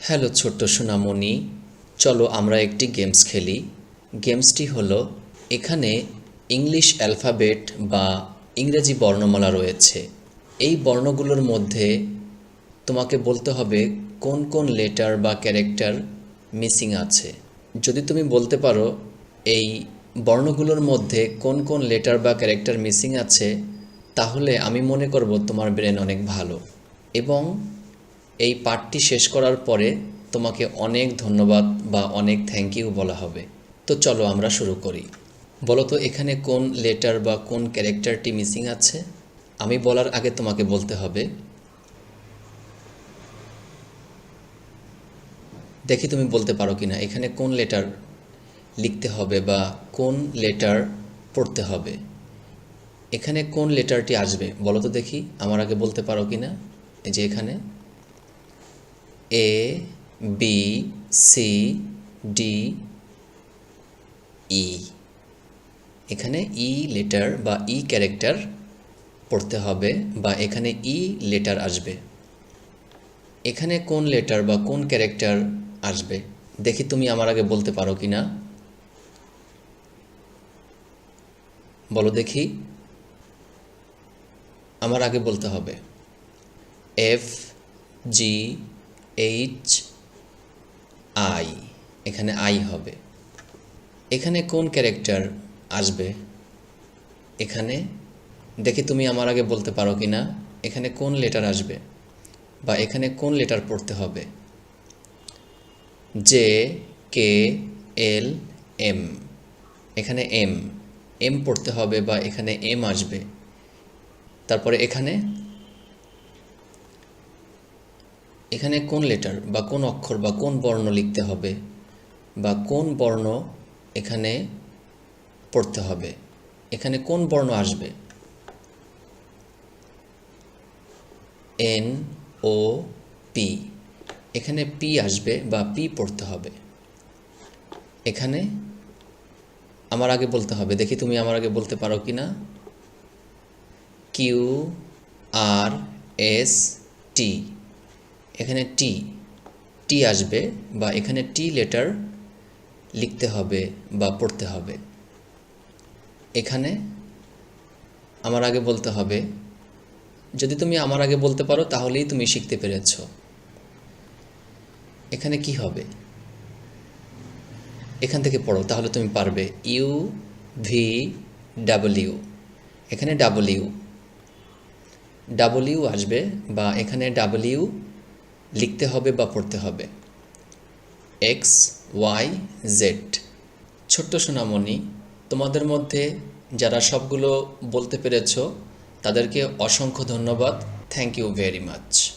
Hello ছোট্ট সোনামণি, চলো আমরা একটি গেমস খেলি। গেমসটি হলো, এখানে ইংলিশ অ্যালফাবেট বা ইংরেজি বর্ণমালা রয়েছে। এই বর্ণগুলোর মধ্যে তোমাকে বলতে হবে কোন কোন লেটার বা ক্যারেক্টার মিসিং আছে। যদি তুমি বলতে পারো এই বর্ণগুলোর মধ্যে কোন কোন লেটার বা ক্যারেক্টার মিসিং আছে, তাহলে আমি মনে করব তোমার ব্রেন অনেক ভালো। এবং এই পাঠটি শেষ করার পরে তোমাকে অনেক ধন্যবাদ বা অনেক থ্যাংক ইউ বলা হবে। তো চলো আমরা শুরু করি। বলো তো, এখানে কোন লেটার বা কোন ক্যারেক্টারটি মিসিং আছে? আমি বলার আগে তোমাকে বলতে হবে। দেখি তুমি বলতে পারো কি না এখানে কোন লেটার লিখতে হবে বা কোন লেটার পড়তে হবে? এখানে কোন লেটারটি আসবে, বলো তো দেখি, আমার আগে বলতে পারো কি না এই যে এখানে। A B C D E এখানে ই লেটার বা ই ক্যারেক্টার পড়তে হবে বা এখানে ই লেটার আসবে। এখানে কোন লেটার বা কোন ক্যারেক্টার আসবে? দেখি তুমি আমার আগে বলতে পারো কি না। বলো দেখি। আমার আগে বলতে হবে। এফ জি এইচ আই এখানে আই হবে। এখানে কোন ক্যারেক্টার আসবে? এখানে, দেখি তুমি আমার আগে বলতে পারো কি না। এখানে কোন লেটার আসবে? বা এখানে কোন লেটার পড়তে হবে? জে কে এল এম এখানে এম এম পড়তে হবে বা এখানে এম আসবে। তারপরে এখানে এখানে কোন লেটার বা কোন অক্ষর বা কোন বর্ণ লিখতে হবে বা কোন বর্ণ এখানে পড়তে হবে? এখানে কোন বর্ণ আসবে? এন ও পি এখানে পি আসবে বা পি পড়তে হবে। এখানে আমার আগে বলতে হবে। দেখি তুমি আমার আগে বলতে পারো কি না? কিউ আর এস টি এখানে টি টি আসবে বা এখানে টি লেটার লিখতে হবে বা পড়তে হবে। এখানে আমার আগে বলতে হবে। যদি তুমি আমার আগে বলতে পারো, তাহলেই তুমি শিখতে পেরেছ। এখানে কি হবে? এখান থেকে পড়ো, তাহলে তুমি পারবে। ইউ ভি ডাব্লিউ এখানে ডাব্লিউ ডাব্লিউ আসবে বা এখানে ডাব্লিউ লিখতে হবে বা পড়তে হবে। এক্স ওয়াই জেড ছোট্ট সোনামণি, তোমাদের মধ্যে যারা সবগুলো বলতে পেরেছ, তাদেরকে অসংখ্য ধন্যবাদ। Thank you very much